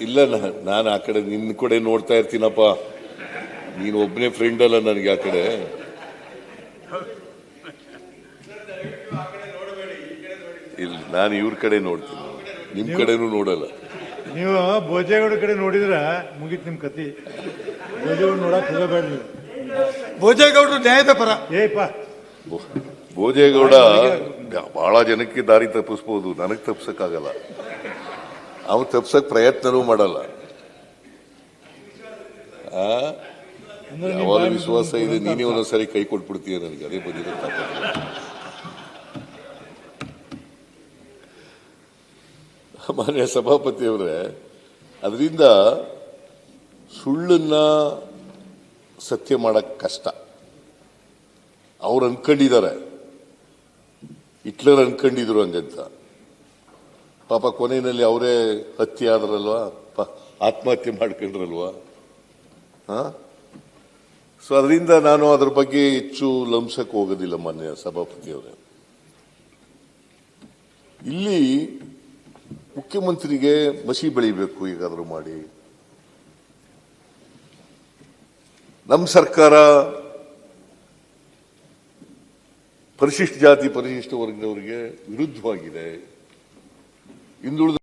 ಇಲ್ಲ ನಾನು ಆ ಕಡೆ ನಿನ್ನ ಕಡೆ ನೋಡ್ತಾ ಇರ್ತೀನಪ್ಪ. ನೀನು ಒಬ್ಬನೇ ಫ್ರೆಂಡ್ ಅಲ್ಲ ನನಗೆ ಆ ಕಡೆ. ಇಲ್ಲ ನಾನು ಇವ್ರ ಕಡೆ ನೋಡ್ತೀನಿ. ನಿಮ್ ಕಡೆನೂ ನೋಡಲ್ಲ. ನೀವು ಭೋಜೇಗೌಡ ಕಡೆ ನೋಡಿದ್ರ ಮುಗೀತು ನಿಮ್ ಕತಿ ಭೋಜೇಗೌಡ ನೋಡಕ್ ಹೋಗಬೇಡ ನೀವು. ಭೋಜೇಗೌಡರು ನ್ಯಾಯದ ಪರ ಏಪ್ಪ ಭೋ- ಭೋಜೇಗೌಡ ಬಹಳ ಜನಕ್ಕೆ ದಾರಿ ತಪ್ಪಿಸ್ಬೋದು. ನನಗೆ ತಪ್ಸಕ್ಕಾಗಲ್ಲ. ಅವ್ನು ತಪ್ಸಕ್ ಪ್ರಯತ್ನನೂ ಮಾಡಲ್ಲ. ಯಾವಾಗ ವಿಶ್ವಾಸ ಇದೆ ನೀನೇ ನೀನೇ ಒಂದೊಂದ್ಸರಿ ಕೈ ಕೊಟ್ಬಿಡ್ತೀಯ ನನಗೆ ಅದೇ ಬಂದಿರೋ ಮಾನ್ಯ ಸಭಾಪತಿಯವರೇ ಅದರಿಂದ ಸುಳ್ಳನ್ನ ಸತ್ಯ ಮಾಡಕ್ ಕಷ್ಟ. ಅವ್ರು ಅನ್ಕೊಂಡಿದ್ದಾರೆ ಹಿಟ್ಲರ್ ಅನ್ಕೊಂಡಿದ್ರು ಹಂಗಂತ. ಪಾಪ ಕೊನೆಯಲ್ಲಿ ಅವರೇ ಹತ್ಯೆ ಆದ್ರಲ್ವಾ? ಆತ್ಮಹತ್ಯೆ ಮಾಡ್ಕೊಂಡ್ರಲ್ವಾ? ಹಾ? ಸೊ ಅದರಿಂದ ನಾನು ಅದ್ರ ಬಗ್ಗೆ ಹೆಚ್ಚು ಲಂಸಕ್ಕೆ ಹೋಗೋದಿಲ್ಲ ಮಾನ್ಯ ಸಭಾಪತಿಯವರೇ ಇಲ್ಲಿ ಮುಖ್ಯಮಂತ್ರಿಗೆ ಮಸಿ ಬೆಳಿಬೇಕು ಈಗಾದರೂ ಮಾಡಿ. ನಮ್ಮ ಸರ್ಕಾರ ಪರಿಶಿಷ್ಟ ಜಾತಿ, ಪರಿಶಿಷ್ಟ ವರ್ಗದವರಿಗೆ ವಿರುದ್ಧವಾಗಿದೆ. ಹಿಂದುಳಿದ